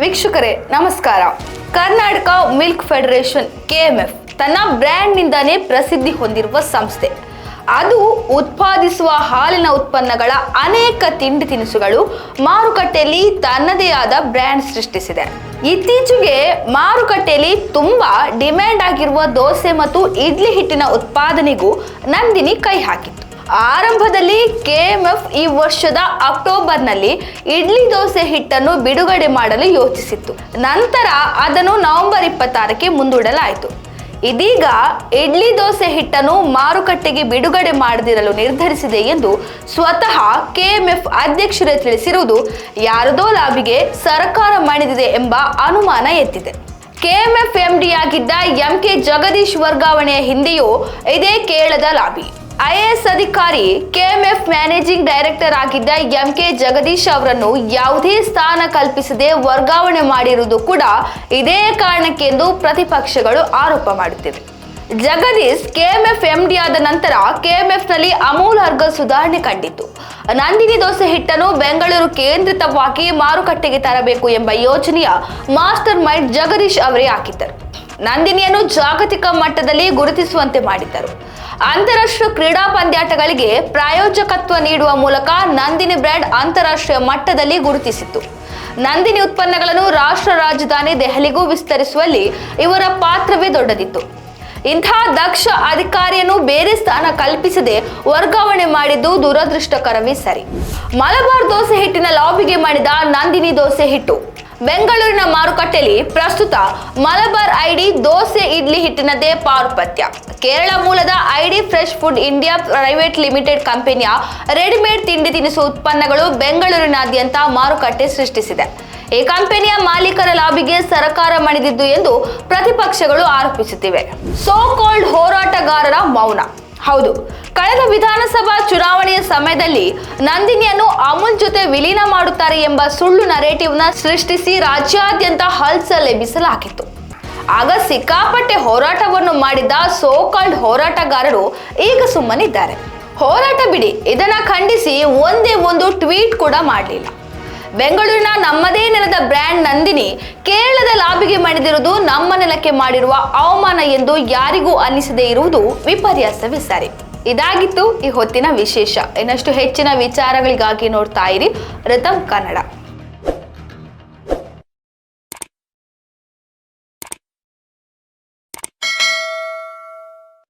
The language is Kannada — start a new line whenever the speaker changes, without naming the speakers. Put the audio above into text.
ವೀಕ್ಷಕರೇ, ನಮಸ್ಕಾರ. ಕರ್ನಾಟಕ ಮಿಲ್ಕ್ ಫೆಡರೇಷನ್ ಕೆಎಂಎಫ್ ತನ್ನ ಬ್ರ್ಯಾಂಡ್ನಿಂದಾನೇ ಪ್ರಸಿದ್ಧಿ ಹೊಂದಿರುವ ಸಂಸ್ಥೆ. ಅದು ಉತ್ಪಾದಿಸುವ ಹಾಲಿನ ಉತ್ಪನ್ನಗಳ ಅನೇಕ ತಿಂಡಿ ತಿನಿಸುಗಳು ಮಾರುಕಟ್ಟೆಯಲ್ಲಿ ತನ್ನದೇ ಆದ ಬ್ರ್ಯಾಂಡ್ ಸೃಷ್ಟಿಸಿದೆ. ಇತ್ತೀಚೆಗೆ ಮಾರುಕಟ್ಟೆಯಲ್ಲಿ ತುಂಬಾ ಡಿಮ್ಯಾಂಡ್ ಆಗಿರುವ ದೋಸೆ ಮತ್ತು ಇಡ್ಲಿ ಹಿಟ್ಟಿನ ಉತ್ಪಾದನೆಗೂ ನಂದಿನಿ ಕೈ ಹಾಕಿತ್ತು. ಆರಂಭದಲ್ಲಿ ಕೆಎಂಎಫ್ ಈ ವರ್ಷದ ಅಕ್ಟೋಬರ್ನಲ್ಲಿ ಇಡ್ಲಿ ದೋಸೆ ಹಿಟ್ಟನ್ನು ಬಿಡುಗಡೆ ಮಾಡಲು ಯೋಚಿಸಿತ್ತು. ನಂತರ ಅದನ್ನು ನವೆಂಬರ್ ಇಪ್ಪತ್ತಾರಕ್ಕೆ ಮುಂದೂಡಲಾಯಿತು. ಇದೀಗ ಇಡ್ಲಿ ದೋಸೆ ಹಿಟ್ಟನ್ನು ಮಾರುಕಟ್ಟೆಗೆ ಬಿಡುಗಡೆ ಮಾಡದಿರಲು ನಿರ್ಧರಿಸಿದೆ ಎಂದು ಸ್ವತಃ ಕೆಎಂಎಫ್ ಅಧ್ಯಕ್ಷರೇ ತಿಳಿಸಿರುವುದು ಯಾರದೋ ಲಾಭಿಗೆ ಸರ್ಕಾರ ಮಣಿದಿದೆ ಎಂಬ ಅನುಮಾನ ಎತ್ತಿದೆ ಕೆಎಂಎಫ್ ಎಂಡಿ ಆಗಿದ್ದ ಎಂಕೆ ಜಗದೀಶ್ ವರ್ಗಾವಣೆಯ ಹಿಂದೆಯೂ ಇದೇ ಕೇಳದ ಲಾಬಿ. ಐಎಎಸ್ ಅಧಿಕಾರಿ, ಕೆಎಂಎಫ್ ಮ್ಯಾನೇಜಿಂಗ್ ಡೈರೆಕ್ಟರ್ ಆಗಿದ್ದ ಎಂಕೆ ಜಗದೀಶ್ ಅವರನ್ನು ಯಾವುದೇ ಸ್ಥಾನ ಕಲ್ಪಿಸದೆ ವರ್ಗಾವಣೆ ಮಾಡಿರುವುದು ಕೂಡ ಇದೇ ಕಾರಣಕ್ಕೆಂದು ಪ್ರತಿಪಕ್ಷಗಳು ಆರೋಪ ಮಾಡುತ್ತಿವೆ. ಜಗದೀಶ್ ಕೆಎಂಎಫ್ ಎಂಡಿ ಆದ ನಂತರ ಕೆಎಂಎಫ್ನಲ್ಲಿ ಅಮೂಲಾರ್ಗ ಸುಧಾರಣೆ ಕಂಡಿತು ನಂದಿನಿ ದೋಸೆ ಹಿಟ್ಟನ್ನು ಬೆಂಗಳೂರು ಕೇಂದ್ರಿತವಾಗಿ ಮಾರುಕಟ್ಟೆಗೆ ತರಬೇಕು ಎಂಬ ಯೋಜನೆಯ ಮಾಸ್ಟರ್ ಮೈಂಡ್ ಜಗದೀಶ್ ಅವರೇ ಹಾಕಿದ್ದರು. ನಂದಿನಿಯನ್ನು ಜಾಗತಿಕ ಮಟ್ಟದಲ್ಲಿ ಗುರುತಿಸುವಂತೆ ಮಾಡಿದ್ದರು. ಅಂತಾರಾಷ್ಟ್ರೀಯ ಕ್ರೀಡಾ ಪಂದ್ಯಾಟಗಳಿಗೆ ಪ್ರಾಯೋಜಕತ್ವ ನೀಡುವ ಮೂಲಕ ನಂದಿನಿ ಬ್ರ್ಯಾಂಡ್ ಅಂತಾರಾಷ್ಟ್ರೀಯ ಮಟ್ಟದಲ್ಲಿ ಗುರುತಿಸಿತ್ತು. ನಂದಿನಿ ಉತ್ಪನ್ನಗಳನ್ನು ರಾಷ್ಟ್ರ ರಾಜಧಾನಿ ದೆಹಲಿಗೂ ವಿಸ್ತರಿಸುವಲ್ಲಿ ಇವರ ಪಾತ್ರವೇ ದೊಡ್ಡದಿತ್ತು. ಇಂತಹ ದಕ್ಷ ಅಧಿಕಾರಿಯನ್ನು ಬೇರೆ ಸ್ಥಾನ ಕಲ್ಪಿಸದೆ ವರ್ಗಾವಣೆ ಮಾಡಿದ್ದು ದುರದೃಷ್ಟಕರವೇ ಸರಿ. ಮಲಬಾರ್ ದೋಸೆ ಹಿಟ್ಟಿನ ಲಾಬಿಗೆ ಮಾಡಿದ ನಂದಿನಿ ದೋಸೆ ಹಿಟ್ಟು ಬೆಂಗಳೂರಿನ ಮಾರುಕಟ್ಟೆಯಲ್ಲಿ ಪ್ರಸ್ತುತ ಮಲಬಾರ್ ಐಡಿ ದೋಸೆ ಇಡ್ಲಿ ಹಿಟ್ಟಿನದೇ ಪಾರುಪತ್ಯ. ಕೇರಳ ಮೂಲದ ID fresh food India private limited ಕಂಪನಿಯ ರೆಡಿಮೇಡ್ ತಿಂಡಿ ತಿನಿಸು ಉತ್ಪನ್ನಗಳು ಬೆಂಗಳೂರಿನಾದ್ಯಂತ ಮಾರುಕಟ್ಟೆ ಸೃಷ್ಟಿಸಿದೆ. ಈ ಕಂಪನಿಯ ಮಾಲೀಕರ ಲಾಭಿಗೆ ಸರ್ಕಾರ ಮಣಿದಿದ್ದು ಎಂದು ಪ್ರತಿಪಕ್ಷಗಳು ಆರೋಪಿಸುತ್ತಿವೆ. ಸೋ ಕೋಲ್ಡ್ ಹೋರಾಟಗಾರರ ಮೌನ. ಹೌದು. ಕಳೆದ ವಿಧಾನಸಭಾ ಚುನಾವಣೆಯ ಸಮಯದಲ್ಲಿ ನಂದಿನಿಯನ್ನು ಅಮೂಲ್ ಜೊತೆ ವಿಲೀನ ಮಾಡುತ್ತಾರೆ ಎಂಬ ಸುಳ್ಳು ನರೇಟಿವ್ನ ಸೃಷ್ಟಿಸಿ ರಾಜ್ಯಾದ್ಯಂತ ಹಲ್ಸಲ್ ಎಬ್ಬಿಸಲಾಗಿತ್ತು. ಆಗ ಸಿಕ್ಕಾಪಟ್ಟೆ ಹೋರಾಟವನ್ನು ಮಾಡಿದ್ದ ಸೋ ಕಾಲ್ಡ್ ಹೋರಾಟಗಾರರು ಈಗ ಸುಮ್ಮನಿದ್ದಾರೆ. ಹೋರಾಟ ಬಿಡಿ, ಇದನ್ನ ಖಂಡಿಸಿ ಒಂದೇ ಒಂದು ಟ್ವೀಟ್ ಕೂಡ ಮಾಡಲಿಲ್ಲ. ಬೆಂಗಳೂರಿನ ನಮ್ಮದೇ ನೆಲದ ಬ್ರ್ಯಾಂಡ್ ನಂದಿನಿ ಕೇರಳದ ಲಾಬಿಗೆ ಮಣಿದಿರುವುದು ನಮ್ಮ ನೆಲಕ್ಕೆ ಮಾಡಿರುವ ಅವಮಾನ ಎಂದು ಯಾರಿಗೂ ಅನ್ನಿಸದೇ ಇರುವುದು ವಿಪರ್ಯಾಸವೇ ಸರಿ ಇದಾಗಿತ್ತು ಈ ಹೊತ್ತಿನ ವಿಶೇಷ. ಇನ್ನಷ್ಟು ಹೆಚ್ಚಿನ ವಿಚಾರಗಳಿಗಾಗಿ ನೋಡ್ತಾ ಇರಿ ರಥಂ ಕನ್ನಡ.